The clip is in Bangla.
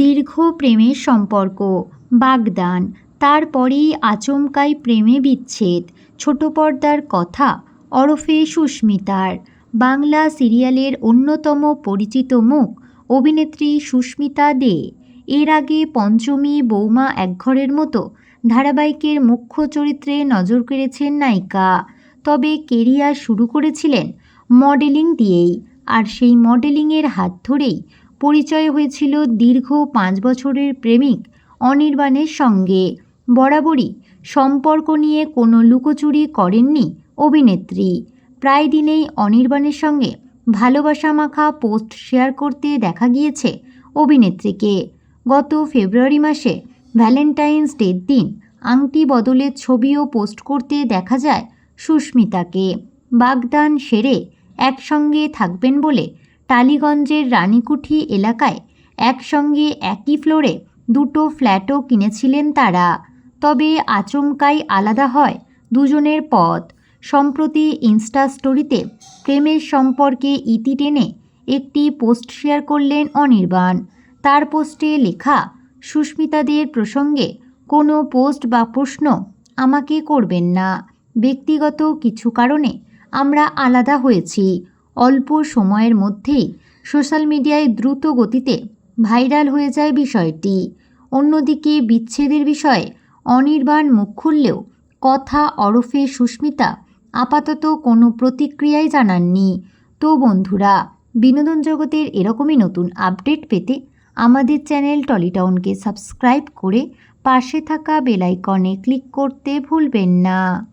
দীর্ঘ প্রেমের সম্পর্ক, বাগদান, তারপরেই আচমকাই প্রেমে বিচ্ছেদ ছোট পর্দার কথা, ওরফে সুস্মিতার। বাংলা সিরিয়ালের অন্যতম পরিচিত মুখ, অভিনেত্রী সুস্মিতা দে। এর আগে পঞ্চমী বৌমা একঘরের মতো ধারাবাহিকের মুখ্য চরিত্রে নজর কেড়েছেন নায়িকা। তবে কেরিয়ার শুরু করেছিলেন মডেলিং দিয়েই, আর সেই মডেলিংয়ের হাত ধরেই পরিচয় হয়েছিল দীর্ঘ পাঁচ বছরের প্রেমিক অনির্বাণের সঙ্গে। বরাবরই সম্পর্ক নিয়ে কোনো লুকোচুরি করেননি অভিনেত্রী। প্রায় দিনেই অনির্বাণের সঙ্গে ভালোবাসা মাখা পোস্ট শেয়ার করতে দেখা গিয়েছে অভিনেত্রীকে। গত ফেব্রুয়ারি মাসে ভ্যালেন্টাইন্স ডের দিন আংটি বদলের ছবিও পোস্ট করতে দেখা যায় সুস্মিতাকে। বাগদান সেরে একসঙ্গে থাকবেন বলে টালিগঞ্জের রানীকুঠি এলাকায় একসঙ্গে একই ফ্লোরে দুটো ফ্ল্যাটও কিনেছিলেন তারা। তবে আচমকাই আলাদা হয় দুজনের পথ। সম্প্রতি ইনস্টা স্টোরিতে প্রেমের সম্পর্কে ইতি টেনে একটি পোস্ট শেয়ার করলেন অনির্বাণ। তার পোস্টে লেখা, সুস্মিতাদের প্রসঙ্গে কোনো পোস্ট বা প্রশ্ন আমাকে করবেন না। ব্যক্তিগত কিছু কারণে আমরা আলাদা হয়েছি। অল্প সময়ের মধ্যেই সোশ্যাল মিডিয়ায় দ্রুত গতিতে ভাইরাল হয়ে যায় বিষয়টি। অন্যদিকে বিচ্ছেদের বিষয়ে অনির্বাণ মুখ খুললেও কথা ওরফে সুস্মিতা আপাতত কোনো প্রতিক্রিয়াই জানাননি। তো বন্ধুরা, বিনোদন জগতের এরকমই নতুন আপডেট পেতে আমাদের চ্যানেল টলিটাউনকে সাবস্ক্রাইব করে পাশে থাকা বেলাইকনে ক্লিক করতে ভুলবেন না।